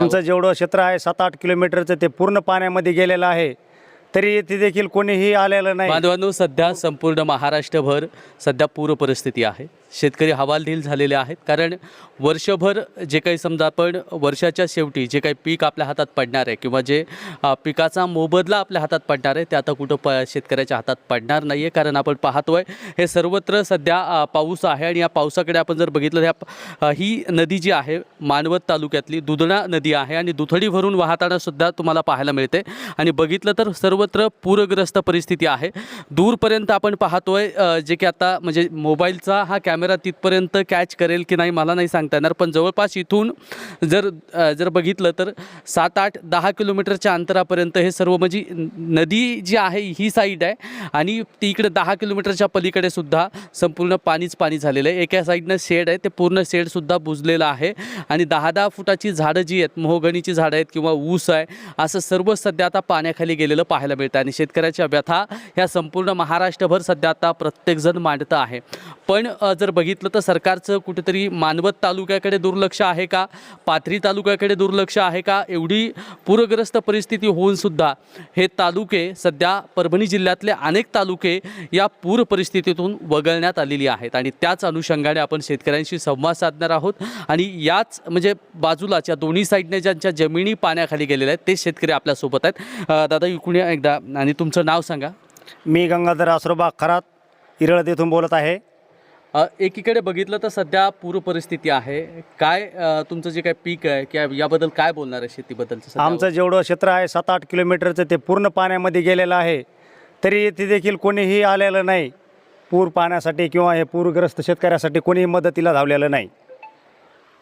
आमचं जेवढं क्षेत्र आहे सात आठ किलोमीटरचं ते पूर्ण पाण्यामध्ये गेलेलं आहे. तरी येथे देखील कोणीही आलेलं नाही. बांधवांनो सध्या संपूर्ण महाराष्ट्रभर सध्या पूर परिस्थिती आहे. शेतकरी हवालदिल झालेले आहेत. कारण वर्षभर जे काही समजा आपण वर्षाच्या शेवटी जे काही पीक आपल्या हातात पडणार आहे किंवा जे अ, पिकाचा मोबदला आपल्या हातात पडणार आहे ते आता कुठं प शेतकऱ्याच्या हातात पडणार नाही आहे कारण आपण पाहतोय हे सर्वत्र सध्या अ, पाऊस आहे आणि या पावसाकडे आपण जर बघितलं ह्या अ, ही नदी जी आहे मानवत तालुक्यातली दुधणा नदी आहे आणि दुथडी भरून वाहताना सुद्धा तुम्हाला पाहायला मिळते. आणि बघितलं तर सर्व सर्वत्र पूरग्रस्त परिस्थिती आहे. दूरपर्यंत आपण पाहतोय जे की आता म्हणजे मोबाईलचा हा कॅमेरा तिथपर्यंत कॅच करेल की नाही मला नाही सांगता येणार. पण जवळपास इथून जर जर बघितलं तर सात आठ दहा किलोमीटरच्या अंतरापर्यंत हे सर्व म्हणजे नदी जी आहे ही साईड आहे आणि तिकडे दहा किलोमीटरच्या पलीकडे सुद्धा संपूर्ण पाणीच पाणी झालेलं आहे. एका साईडनं शेड आहे ते पूर्ण शेडसुद्धा बुजलेलं आहे आणि दहा दहा फुटाची झाडं जी आहेत मोहगणीची झाडं आहेत किंवा ऊस आहे असं सर्व सध्या आता पाण्याखाली गेलेलं पाहायला मिळतं आणि शेतकऱ्याच्या व्यथा ह्या संपूर्ण महाराष्ट्रभर सध्या आता प्रत्येकजण मांडतं आहे. पण जर बघितलं तर सरकारचं कुठेतरी मानवत तालुक्याकडे दुर्लक्ष आहे का? पाथरी तालुक्याकडे दुर्लक्ष आहे का? एवढी पूरग्रस्त परिस्थिती होऊन सुद्धा हे तालुके सध्या परभणी जिल्ह्यातले अनेक तालुके या पूर परिस्थितीतून वगळण्यात आलेली आहेत. आणि त्याच अनुषंगाने आपण शेतकऱ्यांशी संवाद साधणार आहोत. आणि याच म्हणजे बाजूलाच या दोन्ही साईडने ज्यांच्या जमिनी पाण्याखाली गेलेल्या आहेत ते शेतकरी आपल्यासोबत आहेत. दादा इकडून एकदा आणि तुमचं नाव सांगा. मी गंगाधर आसरोबा खरात इरळद येथून बोलत आहे. अ, एकीकडे बघितलं तर सध्या पूर परिस्थिती आहे. काय अ, तुमचं जे काय पीक आहे किंवा याबद्दल काय बोलणार आहे शेतीबद्दलचं सध्या? आमचं जेवढं क्षेत्र आहे सात आठ किलोमीटरचं ते पूर्ण पाण्यामध्ये गेलेलं आहे. तरी येथे देखील कोणीही आलेलं नाही. पूर पाण्यासाठी किंवा हे पूरग्रस्त शेतकऱ्यासाठी कोणीही मदतीला धावलेलं नाही.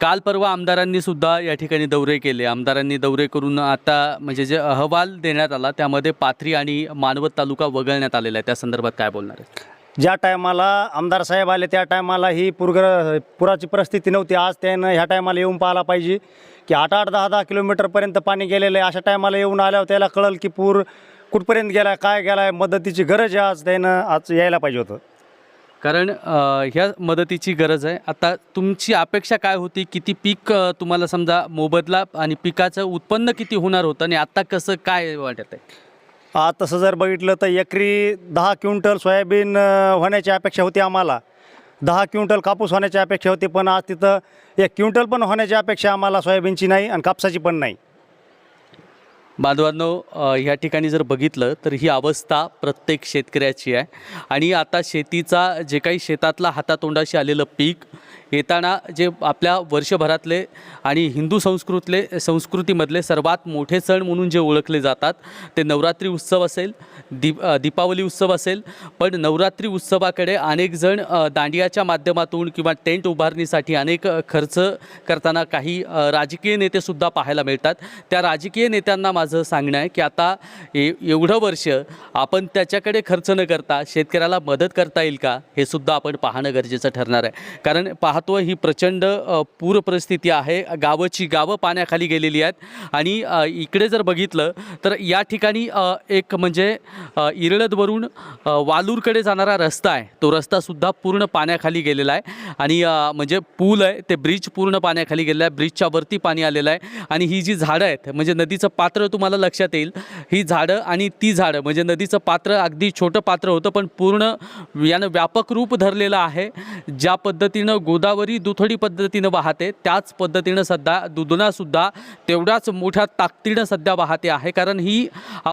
काल परवा आमदारांनी सुद्धा या ठिकाणी दौरे केले. आमदारांनी दौरे करून आता म्हणजे जे अहवाल देण्यात आला त्यामध्ये पाथरी आणि मानवत तालुका वगळण्यात आलेला आहे. त्या संदर्भात काय बोलणार आहे ज्या टायमाला आमदार साहेब आले त्या टायमाला ही पूरग्र पुराची परिस्थिती नव्हती. आज त्यानं ह्या टायमाला येऊन पाहायला पाहिजे की आठ आठ दहा दहा किलोमीटरपर्यंत पाणी गेलेलं आहे. अशा टायमाला येऊन आल्यावर त्याला कळल की पूर कुठपर्यंत गेला काय गेला आहे मदतीची गरज आहे. आज त्यानं आज यायला पाहिजे होतं. कारण अ, ह्या मदतीची गरज आहे. आता तुमची अपेक्षा काय होती? किती पीक अ, तुम्हाला समजा मोबदला आणि पिकाचं उत्पन्न किती होणार होतं आणि आता कसं काय वाटत आहे? आज तसं जर बघितलं तर एकरी दहा क्विंटल सोयाबीन अ, होण्याची अपेक्षा होती आम्हाला. दहा क्विंटल कापूस होण्याची अपेक्षा होती पण आज तिथं एक क्विंटल पण होण्याची अपेक्षा आम्हाला सोयाबीनची नाही आणि कापसाची पण नाही. बांधवांनो ह्या ठिकाणी जर बघितलं तर ही अवस्था प्रत्येक शेतकऱ्याची आहे. आणि आता शेतीचा जे काही शेतातला हातातोंडाशी आलेलं पीक येताना जे आपल्या वर्षभरातले आणि हिंदू संस्कृतले संस्कृतीमधले सर्वात मोठे सण म्हणून जे ओळखले जातात ते नवरात्री उत्सव असेल दीप दीपावली उत्सव असेल पण नवरात्री उत्सवाकडे अनेक जण दांडियाच्या माध्यमातून किंवा टेंट उभारणीसाठी अनेक खर्च करताना काही राजकीय नेतेसुद्धा पाहायला मिळतात. त्या राजकीय नेत्यांना माझं सांगणं आहे की आता ए एवढं वर्ष आपण त्याच्याकडे खर्च न करता शेतकऱ्याला मदत करता येईल का हे सुद्धा आपण पाहणं गरजेचं ठरणार आहे. कारण पाहतो ही प्रचंड पूर परिस्थिती आहे. गावची गावं पाण्याखाली गेलेली आहेत. आणि इकडे जर बघितलं तर या ठिकाणी एक म्हणजे इरळदवरून वालूरकडे जाणारा रस्ता आहे. तो रस्तासुद्धा पूर्ण पाण्याखाली गेलेला आहे. आणि म्हणजे पूल आहे ते ब्रिज पूर्ण पाण्याखाली गेलेला आहे. ब्रिजच्या वरती पाणी आलेलं आहे. आणि ही जी झाडं आहेत म्हणजे नदीचं पात्र तुम्हाला लक्षात येईल. ही झाडं आणि ती झाडं म्हणजे नदीचं पात्र अगदी छोटं पात्र होतं पण पूर्ण यानं व्यापक रूप धरलेलं आहे. ज्या पद्धतीनं गोदावरी दुथडी पद्धतीनं वाहते. त्याच पद्धतीनं सध्या दुधनासुद्धा तेवढ्याच मोठ्या ताकदीनं सध्या वाहते आहे. कारण ही